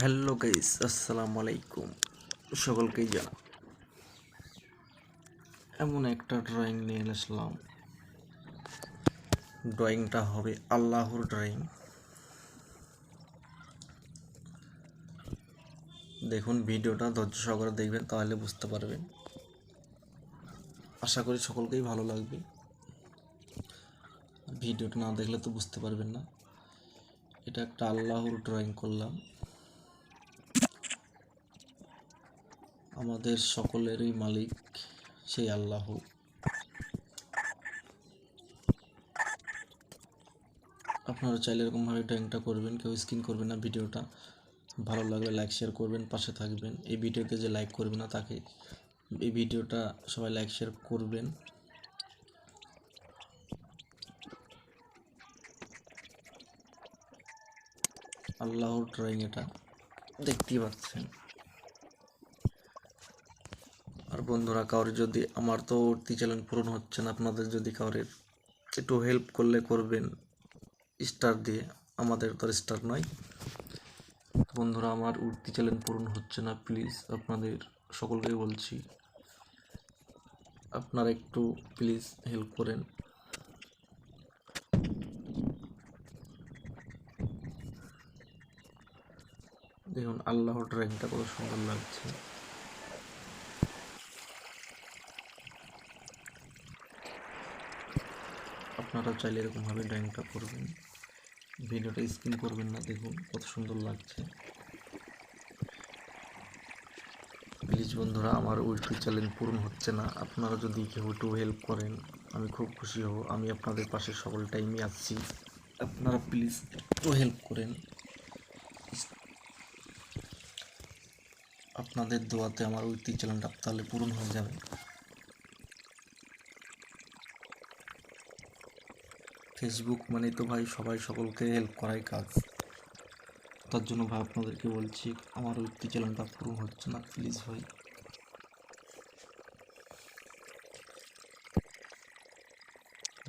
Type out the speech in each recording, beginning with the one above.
Hello guys, আসসালামু আলাইকুম। সকলকেই জানা। এমন একটা ড্রয়িং নিয়ে আসলাম। ড্রয়িংটা হবে আল্লাহর ড্রয়িং দেখুন, ভিডিওটা ধৈর্য সহকারে দেখবেন, তাহলে বুঝতে পারবেন। আশা করি সকলকেই ভালো লাগবে। ভিডিওটা না দেখলে তো বুঝতে পারবেন না। এটা একটা আল্লাহর ড্রয়িং করলাম। আমাদের সকলেরই মালিক সেই আল্লাহ। আপনারা চাইলে এরকমভাবে ড্রয়িংটা করবেন, কেউ স্ক্রিন করবেন না ভিডিওটা। ভালো লাগলে লাইক, শেয়ার করবেন, পাশে থাকবেন। এই ভিডিওতে যে লাইক করবে না, তাকে এই ভিডিওটা সবাই লাইক, শেয়ার করবেন। আল্লাহর ড্রয়িং এটা। দেখতেই পাচ্ছেন। আর বন্ধুরা কারোর যদি আমার তো উঠতি চ্যালেঞ্জ পূরণ হচ্ছে না, আপনাদের যদি কারোর একটু হেল্প করলে করবেন স্টার দিয়ে, আমাদের তো স্টার নয়। বন্ধুরা, আমার উঠতি চ্যালেঞ্জ পূরণ হচ্ছে না প্লিজ আপনাদের সকলকে বলছি, আপনারা একটু প্লিজ হেল্প করেন। দেখুন, আল্লাহর ড্রয়িংটা কত সুন্দর লাগছে। আপনারা চাইলে এরকমভাবে ড্রয়িংটা করবেন। ভিডিওটা স্ক্রিন করবেন না, দেখুন কত সুন্দর লাগছে। প্লিজ বন্ধুরা, আমার উইপি চ্যালেঞ্জ পূরণ হচ্ছে না। আপনারা যদি কেউ একটু হেল্প করেন, আমি খুব খুশি হব। আমি আপনাদের পাশে সকল টাইমই আসছি আপনারা প্লিজ একটু হেল্প করেন। আপনাদের দোয়াতে আমার উইপি চ্যালেঞ্জটা তাহলে পূরণ হয়ে যাবে। ফেসবুক মানে তো ভাই সবাই সকলকে হেল্প করাই কাজ। তার জন্য ভাই আপনাদেরকে বলছি, আমার উইপি চ্যানেলটা পূরণ হচ্ছে না প্লিজ ভাই।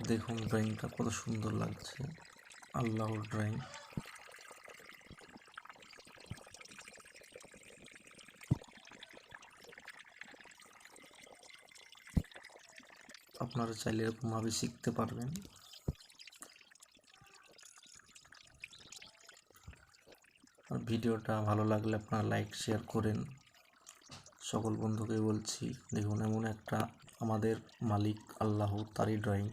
দেখুন ড্রয়িংটা কত সুন্দর লাগছে। আল্লাহর ড্রয়িং আপনারা চাইলে এরকমভাবে শিখতে পারবেন। ভিডিওটা ভালো লাগলে আপনারা লাইক শেয়ার করেন। সকল বন্ধুকে বলছি, দেখুন এমন একটা আমাদের মালিক আল্লাহ, তারই ড্রয়িং